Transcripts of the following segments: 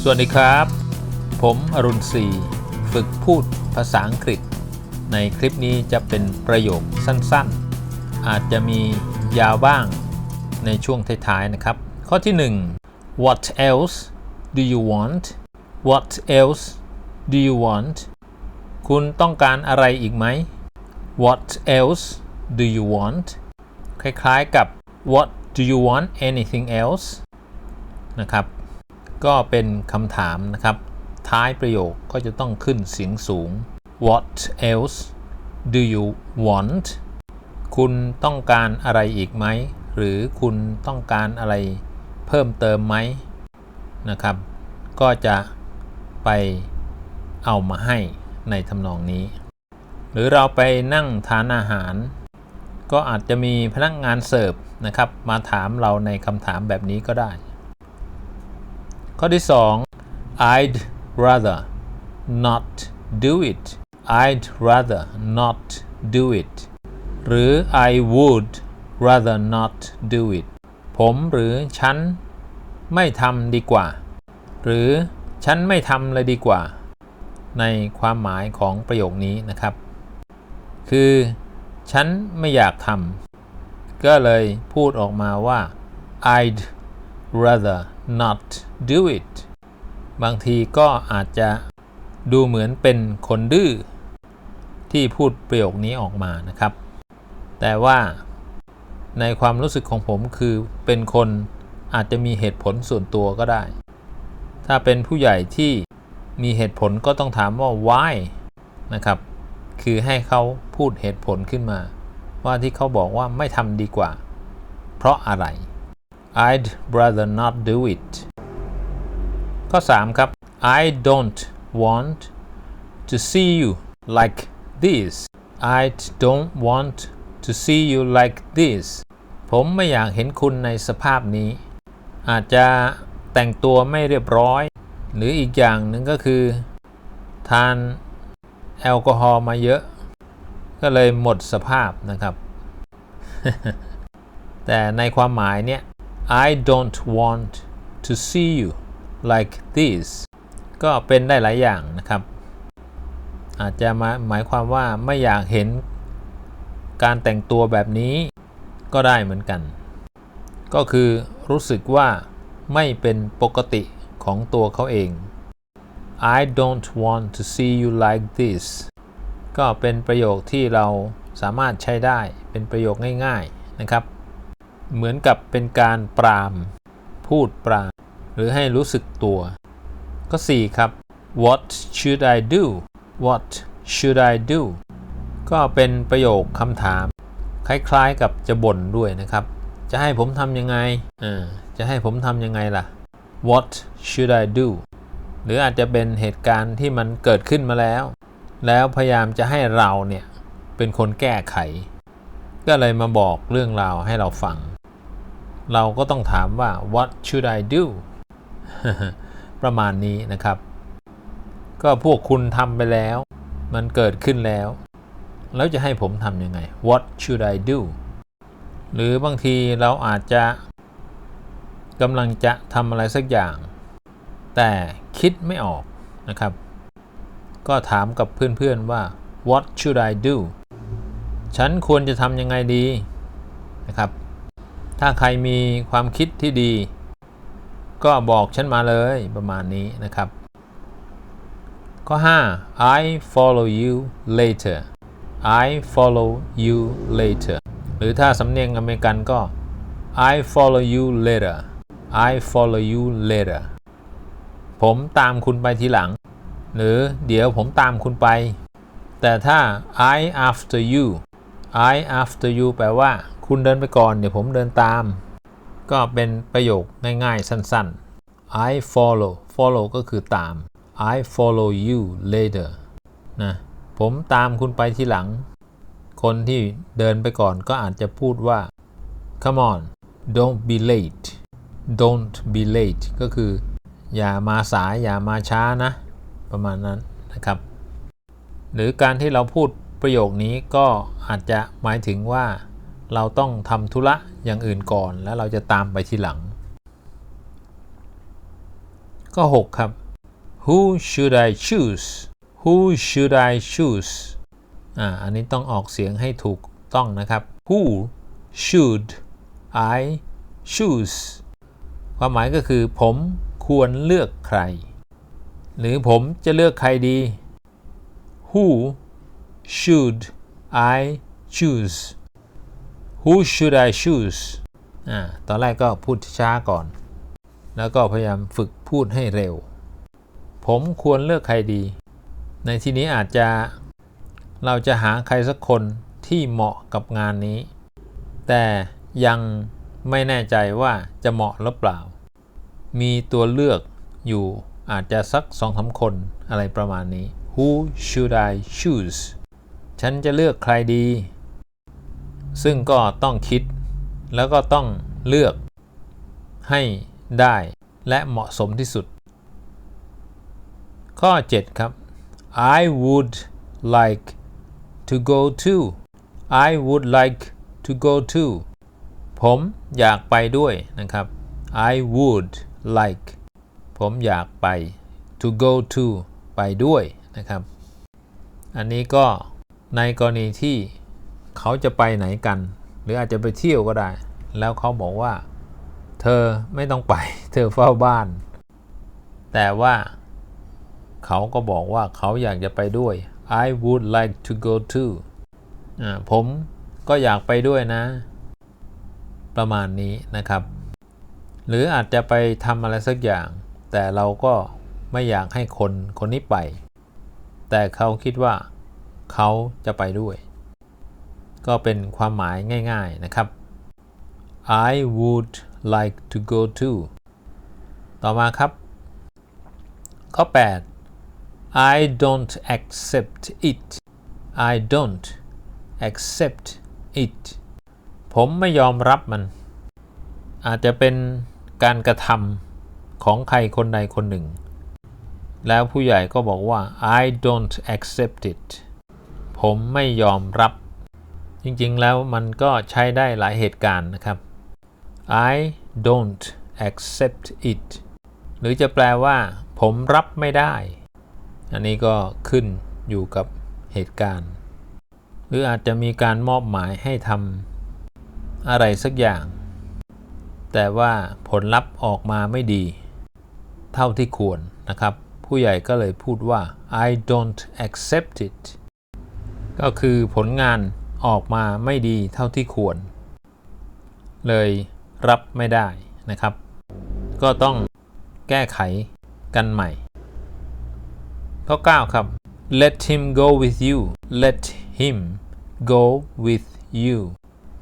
สวัสดีครับ ผมอรุณศรีฝึกพูดภาษาอังกฤษ ในคลิปนี้จะเป็นประโยคสั้นๆ อาจจะมียาวบ้างในช่วงท้ายๆนะครับ ข้อที่ 1 What else do you want What else do you want คุณต้องการอะไรอีกไหม What else do you want คล้ายๆกับ What do you want anything else นะครับ ก็เป็นคำถามนะครับ ท้ายประโยคก็จะต้องขึ้นเสียงสูง What else do you want คุณต้องการอะไรอีกไหม หรือคุณต้องการอะไรเพิ่มเติมไหมนะครับ ก็จะไปเอามาให้ในทำนองนี้ หรือเราไปนั่งทานอาหาร ก็อาจจะมีพนักงานเสิร์ฟนะครับ มาถามเราในคำถามแบบนี้ก็ได้ ข้อที่ 2 I'd rather not do it I'd rather not do it หรือ I would rather not do it ผมหรือฉันไม่ทำดีกว่า หรือฉันไม่ทำเลยดีกว่า ในความหมายของประโยคนี้นะครับ คือ ฉันไม่อยากทำก็เลยพูดออกมาว่า I'd rather not do it บางทีก็อาจจะดูเหมือนเป็นคนดื้อที่พูดประโยคนี้ออกมานะครับ แต่ว่าในความรู้สึกของผมคือเป็นคนอาจจะมีเหตุผลส่วนตัวก็ได้ ถ้าเป็นผู้ใหญ่ที่มีเหตุผลก็ต้องถามว่า why นะครับ คือให้เขาพูดเหตุผลขึ้นมา ว่าที่เขาบอกว่าไม่ทำดีกว่า เพราะอะไร I'd rather not do it ข้อ 3 ครับ I don't want to see you like this I don't want to see you like this ผมไม่อยากเห็นคุณในสภาพนี้ อาจจะแต่งตัวไม่เรียบร้อย หรืออีกอย่างหนึ่งก็คือ ทานแอลกอฮอล์มาเยอะ ก็เลยหมดสภาพนะครับ แต่ในความหมายเนี่ย I don't want to see you like this ก็เป็นได้หลายอย่างนะครับ อาจจะมาหมายความว่าไม่อยากเห็นการแต่งตัวแบบนี้ก็ได้เหมือนกัน ก็คือรู้สึกว่าไม่เป็นปกติของตัวเขาเอง I don't want to see you like this ก็เป็นประโยคที่เราสามารถใช้ได้เป็นประโยคง่าย ๆนะครับ เหมือนกับเป็นการปรามพูดปรามหรือให้รู้สึกตัว ก็ 4 ครับ What should I do What should I do ก็เป็นประโยคคำถาม คล้ายๆกับจะบ่นด้วยนะครับ จะให้ผมทำยังไงอ่าจะให้ผมทำยังไงล่ะ What should I do หรืออาจจะเป็นเหตุการณ์ที่มันเกิดขึ้นมาแล้ว แล้วพยายามจะให้เราเนี่ย เป็นคนแก้ไข ก็เลยมาบอกเรื่องราวให้เราฟัง เราก็ต้องถามว่า what should I do ประมาณนี้นะครับ ก็พวกคุณทำไปแล้ว มันเกิดขึ้นแล้ว แล้วจะให้ผมทำยังไง what should I do หรือบางทีเราอาจจะกำลังจะทำอะไรสักอย่าง แต่คิดไม่ออกนะครับ ก็ถามกับเพื่อนๆว่า what should I do ฉันควรจะทำยังไงดีนะครับ ถ้าใครมีความคิดที่ดี ก็บอกฉันมาเลยประมาณนี้นะครับ ข้อ 5 I follow you later I follow you later หรือถ้าสำเนียงอเมริกันก็ I follow you later I follow you later ผมตามคุณไปทีหลัง หรือเดี๋ยวผมตามคุณไป แต่ถ้า I after you I after you แปลว่า คุณเดินไปก่อน เดี๋ยวผมเดินตาม ก็เป็นประโยคง่ายๆ สั้นๆ I follow follow ก็คือตาม I follow you later นะผมตามคุณไปทีหลัง คนที่เดินไปก่อนก็อาจจะพูดว่า come on don't be late don't be late ก็คือ อย่ามาสายอย่ามาช้านะ ประมาณนั้นนะครับ หรือการที่เราพูดประโยคนี้ก็อาจจะหมายถึงว่า เราต้องทำธุระอย่างอื่นก่อนแล้วเราจะตามไปทีหลัง ก็6ครับ Who should I choose Who should I choose อ่าอันนี้ต้องออกเสียงให้ถูกต้องนะครับ Who should I choose ความหมายก็คือผมควรเลือกใคร หรือผมจะเลือกใครดี Who should I choose Who should I choose อ่าตอนแรกก็พูดช้าก่อน แล้วก็พยายามฝึกพูดให้เร็ว ผมควรเลือกใครดี ในที่นี้อาจจะเราจะหาใครสักคนที่เหมาะกับงานนี้ แต่ยังไม่แน่ใจว่าจะเหมาะหรือเปล่า มีตัวเลือกอยู่อาจจะสักสองสาคนอะไรประมาณนี้ Who should I choose ฉันจะเลือกใครดี ซึ่งก็ต้องคิด แล้วก็ต้องเลือกให้ได้และเหมาะสมที่สุด ข้อ 7 ครับ I would like to go to I would like to go to ผมอยากไปด้วยนะครับ I would like ผมอยากไป to go to ไปด้วยนะครับ อันนี้ก็ในกรณีที่ เขาจะไปไหนกัน หรืออาจจะไปเที่ยวก็ได้ แล้วเขาบอกว่า เธอไม่ต้องไป เธอเฝ้าบ้าน แต่ว่า เขาก็บอกว่าเขาอยากจะไปด้วย I would like to go to อ่าผมก็อยากไปด้วยนะ ประมาณนี้นะครับ หรืออาจจะไปทำอะไรสักอย่าง แต่เราก็ไม่อยากให้คนคนนี้ไป แต่เขาคิดว่า เขาจะไปด้วย ก็เป็นความหมายง่าย ๆนะครับ I would like to go to ต่อมาครับ ข้อ 8 I don't accept it I don't accept it ผมไม่ยอมรับมัน อาจจะเป็นการกระทำของใครคนใดคนหนึ่ง แล้วผู้ใหญ่ก็บอกว่า I don't accept it ผมไม่ยอมรับ จริงๆ แล้วมันก็ใช้ได้หลายเหตุการณ์นะครับ I don't accept it หรือจะแปลว่า ผมรับไม่ได้ อันนี้ก็ขึ้นอยู่กับเหตุการณ์ หรืออาจจะมีการมอบหมายให้ทำอะไรสักอย่าง แต่ว่าผลลัพธ์ออกมาไม่ดี เท่าที่ควรนะครับ ผู้ใหญ่ก็เลยพูดว่า I don't accept it ก็คือผลงาน ออกมาไม่ดีเท่าที่ควร เลยรับไม่ได้นะครับ ก็ต้องแก้ไขกันใหม่ ข้อ 9 ครับ let him go with you let him go with you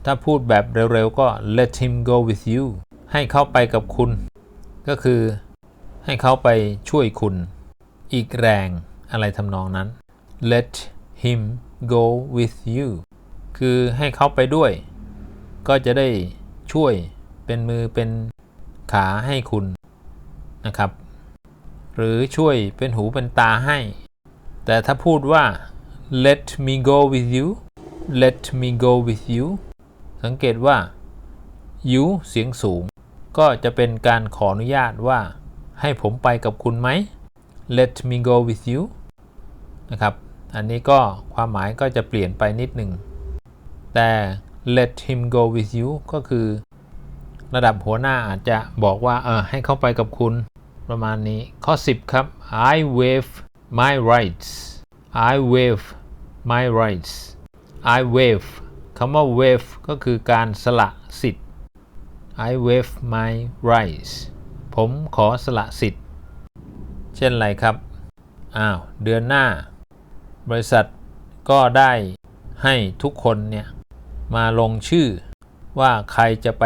ถ้าพูดแบบเร็วๆ ก็ let him go with you ให้เขาไปกับคุณ ก็คือให้เขาไปช่วยคุณ อีกแรงอะไรทำนองนั้น let him go with you คือให้เขาไปด้วย ก็จะได้ช่วยเป็นมือเป็นขาให้คุณนะครับ หรือช่วยเป็นหูเป็นตาให้ แต่ถ้าพูดว่า let me go with you let me go with you สังเกตว่า you เสียงสูง ก็จะเป็นการขออนุญาตว่า ให้ผมไปกับคุณไหม let me go with you นะครับ อันนี้ก็ความหมายก็จะเปลี่ยนไปนิดหนึ่ง แต่ let him go with you ก็คือ ระดับหัวหน้าอาจจะบอกว่าเออให้เข้าไปกับคุณ ประมาณนี้ข้อ 10 ครับ I waive my rights I waive my rights I waive คำว่า waive ก็คือการสละสิทธิ์ I waive my rights ผมขอสละสิทธิ์ เช่นไรครับ อ้าว เดือนหน้า บริษัทก็ได้ให้ทุกคนเนี่ย มาลงชื่อว่าใครจะไป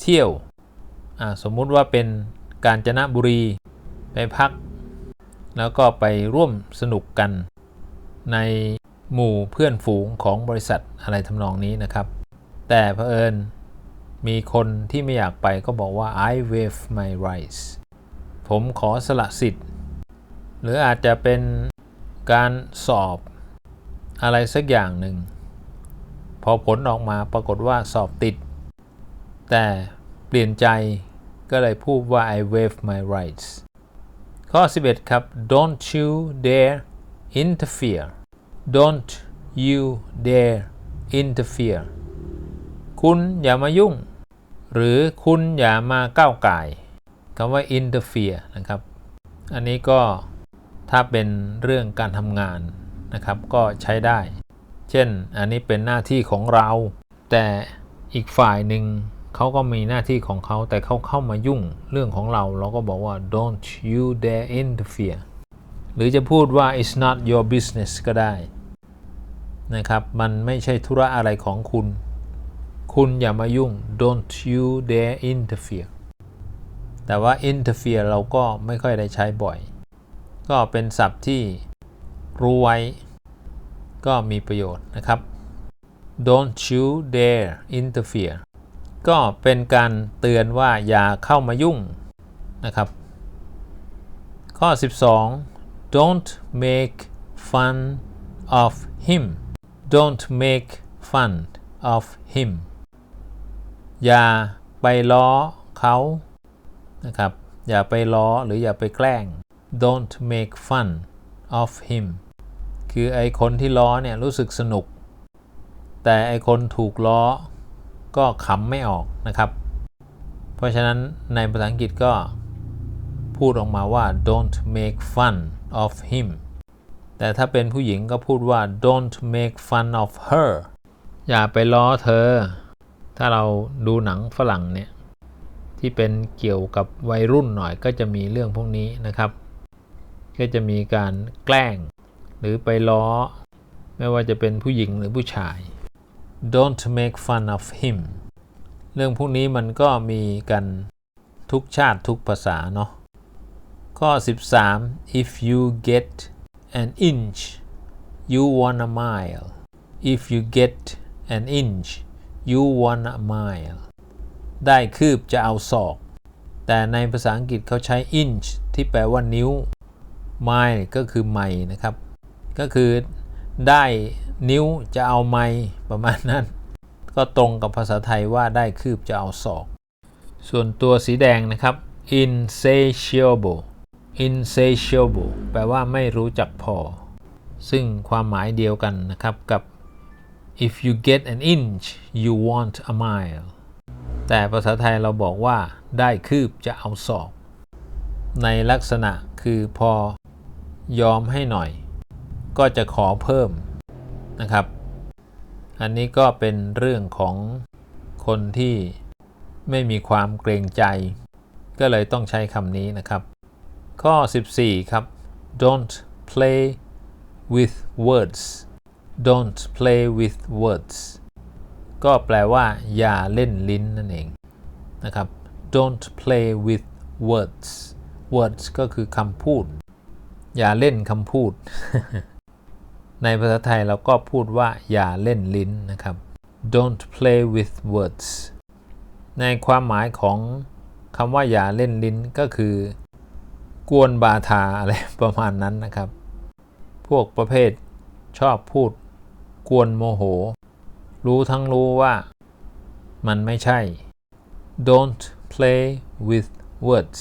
เที่ยว สมมุติว่าเป็นกาญจนบุรีไปพัก แล้วก็ไปร่วมสนุกกัน ในหมู่เพื่อนฝูงของบริษัทอะไรทำนองนี้นะครับ แต่เผอิญมีคนที่ไม่อยากไปก็บอกว่า I waive my rights ผมขอสละสิทธิ์ หรืออาจจะเป็นการสอบอะไรสักอย่างหนึ่ง พอผลออกมาปรากฏว่าสอบติด แต่เปลี่ยนใจก็เลยพูดว่า I waive my rights ข้อ 11 ครับ don't you dare interfere don't you dare interfere คุณอย่ามายุ่ง หรือคุณอย่ามาก้าวไก่คำว่า interfere นะครับ อันนี้ก็ถ้าเป็นเรื่องการทำงานนะครับ ก็ใช้ได้ ช่น อันนี้เป็นหน้าที่ของเรา แต่อีกฝ่ายหนึ่งเขาก็มีหน้าที่ของเขาแต่เขาเข้ามายุ่งเรื่องของเรา เราก็บอกว่า don't you dare interfere หรือจะพูดว่า it's not your business ก็ได้นะครับ มันไม่ใช่ธุระอะไรของคุณ คุณอย่ามายุ่ง don't you dare interfere แต่ว่า interfere เราก็ไม่ค่อยได้ใช้บ่อย ก็เป็นศัพท์ที่รู้ไว้ ก็มีประโยชน์นะครับ don't you dare interfere ก็เป็นการเตือนว่าอย่าเข้ามายุ่งนะครับ ข้อ 12 don't make fun of him don't make fun of him อย่าไปล้อเขานะครับ อย่าไปล้อหรืออย่าไปแกล้ง don't make fun of him คือไอคนที่ล้อเนี่ยรู้สึกสนุก แต่ไอคนถูกล้อก็ขำไม่ออกนะครับ เพราะฉะนั้นในภาษาอังกฤษก็พูดออกมาว่า don't make fun of him แต่ถ้าเป็นผู้หญิงก็พูดว่า don't make fun of her อย่าไปล้อเธอ ถ้าเราดูหนังฝรั่งเนี่ย ที่เป็นเกี่ยวกับวัยรุ่นหน่อยก็จะมีเรื่องพวกนี้นะครับ ก็จะมีการแกล้ง หรือไปล้อ ไม่ว่าจะเป็นผู้หญิงหรือผู้ชาย don't make fun of him เรื่องพวกนี้มันก็มีกันทุกชาติทุกภาษาเนาะ ข้อ 13 if you get an inch you want a mile if you get an inch you want a mile ได้คืบจะเอาศอก แต่ในภาษาอังกฤษเขาใช้ inch ที่แปลว่านิ้ว mile ก็คือไมล์นะครับ ก็คือได้นิ้วจะเอาไม้ประมาณนั้น ก็ตรงกับภาษาไทยว่าได้คืบจะเอาศอก ส่วนตัวสีแดงนะครับ insatiable insatiable แปลว่าไม่รู้จักพอ ซึ่งความหมายเดียวกันนะครับกับ if you get an inch you want a mile แต่ภาษาไทยเราบอกว่าได้คืบจะเอาศอก ในลักษณะคือพอยอมให้หน่อย ก็จะขอเพิ่มนะครับ อันนี้ก็เป็นเรื่องของคนที่ไม่มีความเกรงใจ ก็เลยต้องใช้คำนี้นะครับ ข้อ 14 ครับ don't play with words don't play with words ก็แปลว่า อย่าเล่นลิ้นนั่นเองนะครับ don't play with words words ก็คือคำพูด อย่าเล่นคำพูด ในภาษาไทยเราก็พูดว่าอย่าเล่นลิ้นนะครับ don't play with words ในความหมายของคำว่าอย่าเล่นลิ้นก็คือกวนบาทาอะไรประมาณนั้นนะครับ พวกประเภทชอบพูดกวนโมโห รู้ทั้งรู้ว่ามันไม่ใช่ don't play with words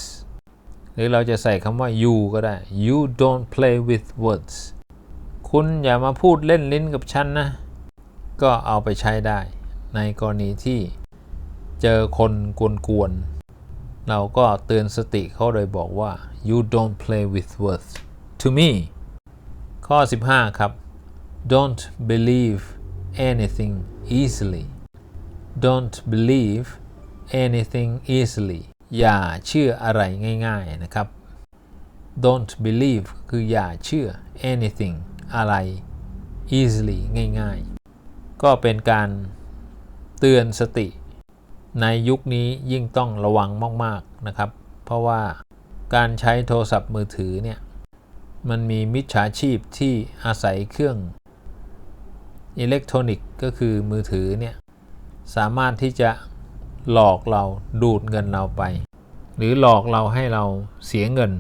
หรือเราจะใส่คำว่า you ก็ได้ you don't play with words คุณอย่ามาพูดเล่นลิ้นกับฉันนะ ก็เอาไปใช้ได้ ในกรณีที่เจอคนกวนๆเราก็เตือนสติเขาโดยบอกว่า you don't play with words to me ข้อ 15 ครับ don't believe anything easily don't believe anything easily อย่าเชื่ออะไรง่าย ๆ นะครับ don't believe คืออย่าเชื่อ anything อะไร easily ง่าย ๆ ก็เป็นการเตือนสติ ในยุคนี้ยิ่งต้องระวังมาก ๆ นะครับ เพราะว่าการใช้โทรศัพท์มือถือเนี่ย มันมีมิจฉาชีพที่อาศัยเครื่องอิเล็กทรอนิกส์ก็คือมือถือเนี่ย สามารถที่จะหลอกเราดูดเงินเราไป หรือหลอกเราให้เราเสียเงิน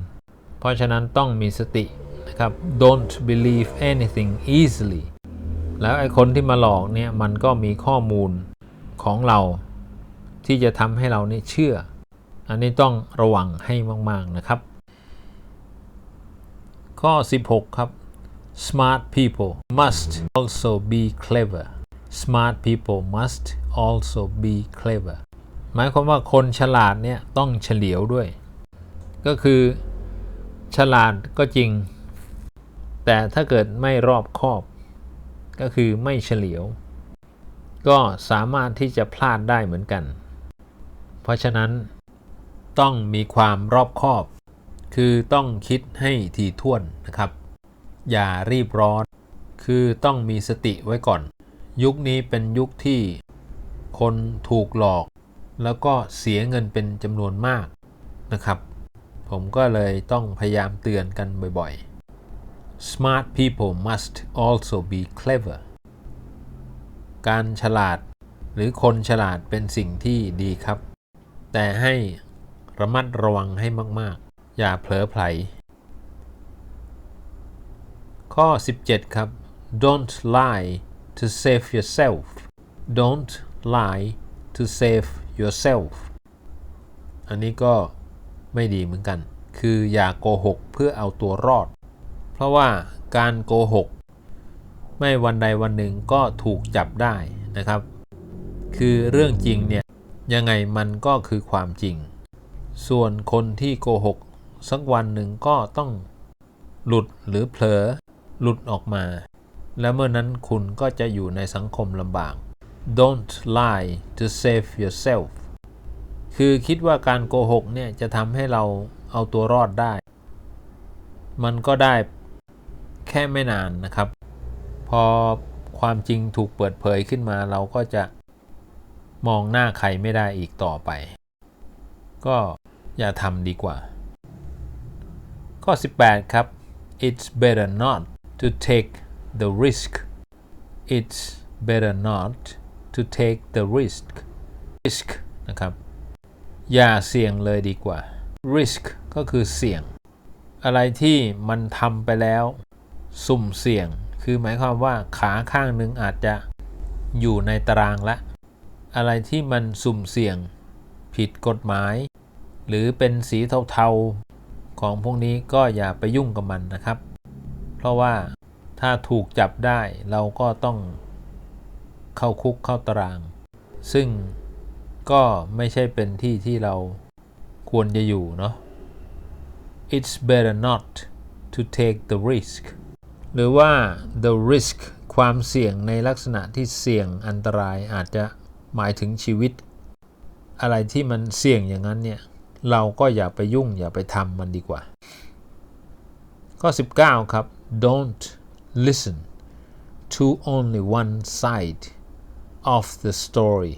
เพราะฉะนั้นต้องมีสติ นะครับ don't believe anything easily แล้วไอ้คนที่มาหลอกเนี่ยมันก็มีข้อมูลของเรา ที่จะทำให้เรานี่เชื่อ อันนี้ต้องระวังให้มาก ๆ นะครับ ข้อ 16 ครับ smart people must also be clever smart people must also be clever หมายความว่าคนฉลาดเนี่ยต้องเฉลียวด้วย ก็คือฉลาดก็จริง แต่ถ้าเกิดไม่รอบคอบ ก็คือไม่เฉลียว ก็สามารถที่จะพลาดได้เหมือนกัน เพราะฉะนั้น ต้องมีความรอบคอบ คือต้องคิดให้ถี่ถ้วนนะครับ อย่ารีบร้อน คือต้องมีสติไว้ก่อน ยุคนี้เป็นยุคที่ คนถูกหลอก แล้วก็เสียเงินเป็นจำนวนมากนะครับ ผมก็เลยต้องพยายามเตือนกันบ่อยๆ smart people must also be clever การฉลาดหรือคนฉลาดเป็นสิ่งที่ดีครับ แต่ให้ระมัดระวังให้มาก ๆ อย่าเผลอไผล ข้อ 17 ครับ don't lie to save yourself don't lie to save yourself อันนี้ก็ไม่ดีเหมือนกัน คืออย่าโกหกเพื่อเอาตัวรอด เพราะว่าการโกหก ไม่วันใดวันหนึ่งก็ถูกจับได้นะครับ คือเรื่องจริงเนี่ยยังไงมันก็คือความจริง ส่วนคนที่โกหก สักวันหนึ่งก็ต้องหลุดหรือเผลอหลุดออกมา และเมื่อนั้นคุณก็จะอยู่ในสังคมลำบาก don't lie to save yourself คือคิดว่าการโกหกเนี่ยจะทำให้เราเอาตัวรอดได้ มันก็ได้ แค่ไม่นานนะครับ พอความจริงถูกเปิดเผยขึ้นมาเราก็จะมองหน้าใครไม่ได้อีกต่อไป ก็อย่าทำดีกว่า ข้อ 18 ครับ it's better not to take the risk it's better not to take the risk risk นะครับ อย่าเสี่ยงเลยดีกว่า risk ก็คือเสี่ยง อะไรที่มันทำไปแล้ว สุ่มเสี่ยง คือหมายความว่าขาข้างหนึ่งอาจจะอยู่ในตารางละ อะไรที่มันสุ่มเสี่ยง ผิดกฎหมาย หรือเป็นสีเทาๆของพวกนี้ก็อย่าไปยุ่งกับมันนะครับ เพราะว่าถ้าถูกจับได้เราก็ต้องเข้าคุกเข้าตาราง ซึ่งก็ไม่ใช่เป็นที่ที่เราควรจะอยู่เนาะ it's better not to take the risk หรือว่า the risk ความเสี่ยงในลักษณะที่เสี่ยงอันตรายอาจจะหมายถึงชีวิต อะไรที่มันเสี่ยงอย่างนั้นเนี่ย เราก็อย่าไปยุ่งอย่าไปทำมันดีกว่า ข้อ 19 ครับ don't listen to only one side of the story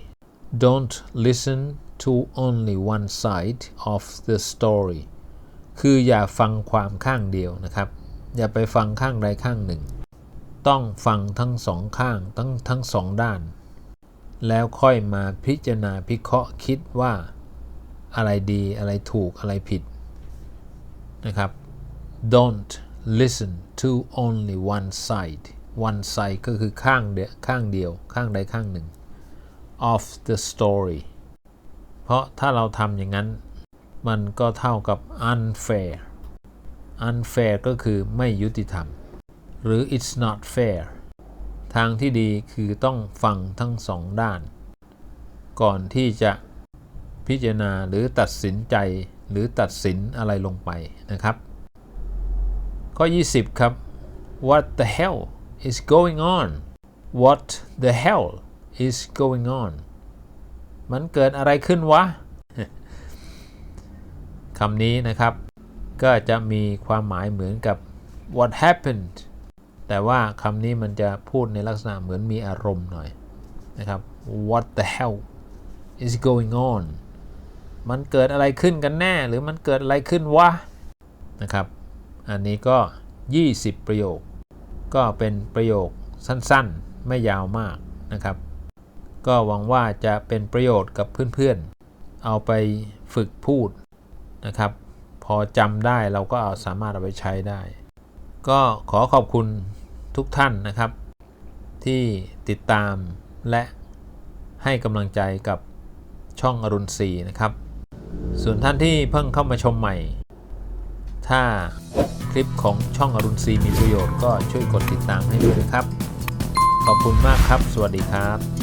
don't listen to only one side of the story คืออย่าฟังความข้างเดียวนะครับ อย่าไปฟังข้างใดข้างหนึ่ง ต้องฟังทั้งสองข้างทั้งทั้งสองด้าน แล้วค่อยมาพิจารณาพิเคราะห์คิดว่าอะไรดีอะไรถูกอะไรผิดนะครับ don't listen to only one side one side ก็คือข้างเดียวข้างเดียวข้างใดข้างหนึ่ง of the story เพราะถ้าเราทำอย่างนั้น มันก็เท่ากับ unfair unfair ก็คือไม่ยุติธรรม หรือ it's not fair ทางที่ดีคือต้องฟังทั้งสองด้าน ก่อนที่จะพิจารณาหรือตัดสินใจหรือตัดสินอะไรลงไปนะครับ ข้อ 20 ครับ what the hell is going on what the hell is going on มันเกิดอะไรขึ้นวะคำนี้นะครับ ก็จะมีความหมายเหมือนกับ what happened แต่ว่าคำนี้มันจะพูดในลักษณะเหมือนมีอารมณ์หน่อยนะครับ what the hell is going on มันเกิดอะไรขึ้นกันแน่ หรือมันเกิดอะไรขึ้นวะนะครับ อันนี้ก็ 20 ประโยค ก็เป็นประโยคสั้นๆ ไม่ยาวมากนะครับ ก็หวังว่าจะเป็นประโยชน์กับเพื่อนๆ เอาไปฝึกพูดนะครับ พอจำได้เราก็เอาสามารถเอาไปใช้ได้ ก็ขอขอบคุณทุกท่านนะครับ ที่ติดตามและให้กำลังใจกับช่องอรุณศรีนะครับ ส่วนท่านที่เพิ่งเข้ามาชมใหม่ ถ้าคลิปของช่องอรุณซีมีประโยชน์ก็ช่วยกดติดตามให้ด้วยนะครับ ขอบคุณมากครับ สวัสดีครับ